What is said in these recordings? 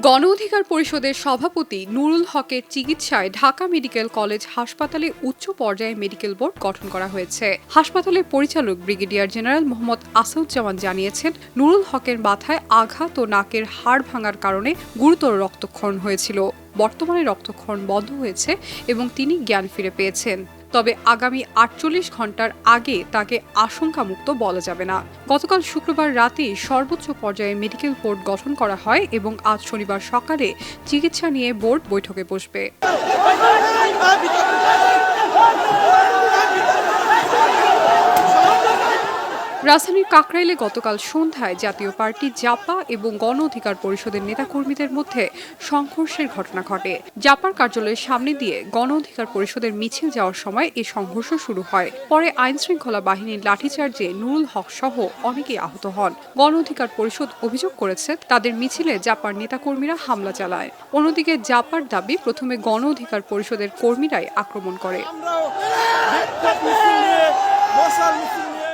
গণ অধিকার পরিষদের সভাপতি নুরুল হকের চিকিৎসায় ঢাকা মেডিকেল কলেজ হাসপাতালে উচ্চ পর্যায়ে মেডিকেল বোর্ড গঠন করা হয়েছে। হাসপাতালের পরিচালক ব্রিগেডিয়ার জেনারেল মোহাম্মদ আসাউজ্জামান জানিয়েছেন, নুরুল হকের মাথায় আঘাত ও নাকের হাড় ভাঙার কারণে গুরুতর রক্তক্ষরণ হয়েছিল। বর্তমানে রক্তক্ষরণ বন্ধ হয়েছে এবং তিনি জ্ঞান ফিরে পেয়েছেন। তবে আগামী আটচল্লিশ ঘণ্টার আগে তাকে আশঙ্কামুক্ত বলা যাবে না। গতকাল শুক্রবার রাতে সর্বোচ্চ পর্যায়ে মেডিকেল বোর্ড গঠন করা হয় এবং আজ শনিবার সকালে চিকিৎসা নিয়ে বোর্ড বৈঠকে বসবে। রাজধানীর কাকরাইলে গতকাল সন্ধ্যায় জাতীয় পার্টি জাপা এবং গণ অধিকার পরিষদের নেতাকর্মীদের মধ্যে সংঘর্ষের ঘটনা ঘটে। জাপার কার্যালয়ের সামনে দিয়ে গণ অধিকার পরিষদের মিছিল যাওয়ার সময় এই সংঘর্ষ শুরু হয়। পরে আইন শৃঙ্খলা বাহিনীর লাঠিচার্জে নুরুল হক সহ অনেকেই আহত হন। গণ অধিকার পরিষদ অভিযোগ করেছে, তাদের মিছিলে জাপার নেতাকর্মীরা হামলা চালায়। অন্যদিকে জাপার দাবি, প্রথমে গণ অধিকার পরিষদের কর্মীরাই আক্রমণ করে আমরাও বিক্ষোভ মিছিল নিয়ে মশাল মিছিল নিয়ে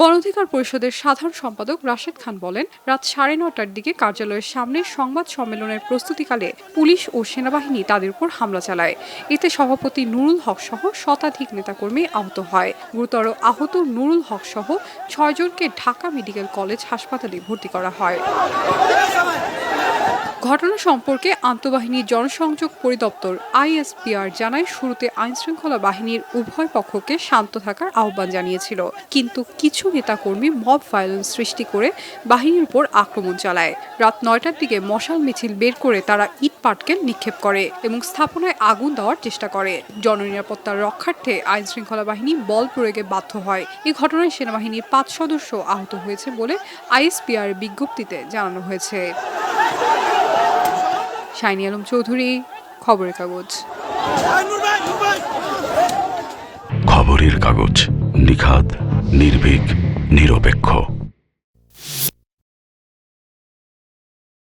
গণঅধিকার পরিষদের সাধারণ সম্পাদক রাশেদ খান বলেন, রাত সাড়ে নটার দিকে কার্যালয়ের সামনে সংবাদ সম্মেলনের প্রস্তুতিকালে পুলিশ ও সেনাবাহিনী তাদের উপর হামলা চালায়। এতে সভাপতি নুরুল হক সহ শতাধিক নেতাকর্মী আহত হয়। গুরুতর আহত নুরুল হক সহ ছয়জনকে ঢাকা মেডিকেল কলেজ হাসপাতালে ভর্তি করা হয়। ঘটনা সম্পর্কে আন্তঃবাহিনীর জনসংযোগ পরিদপ্তর আইএসপিআর জানায়, শুরুতে আইনশৃঙ্খলা বাহিনীর উভয় পক্ষকে শান্ত থাকার আহ্বান জানিয়েছিল। কিন্তু কিছু নেতাকর্মী মব ভায়োলেন্স সৃষ্টি করে বাহিনীর উপর আক্রমণ চালায়। রাত নয়টার দিকে মশাল মিছিল বের করে তারা ইট পাটকেল নিক্ষেপ করে এবং স্থাপনায় আগুন দেওয়ার চেষ্টা করে। জননিরাপত্তার রক্ষার্থে আইনশৃঙ্খলা বাহিনী বল প্রয়োগে বাধ্য হয়। এ ঘটনায় সেনাবাহিনীর পাঁচ সদস্য আহত হয়েছে বলে আইএসপিআর বিজ্ঞপ্তিতে জানানো হয়েছে। শাইনি আলম চৌধুরী খবরের কাগজ। খবরের কাগজ নিখাদ নির্ভীক নিরপেক্ষ।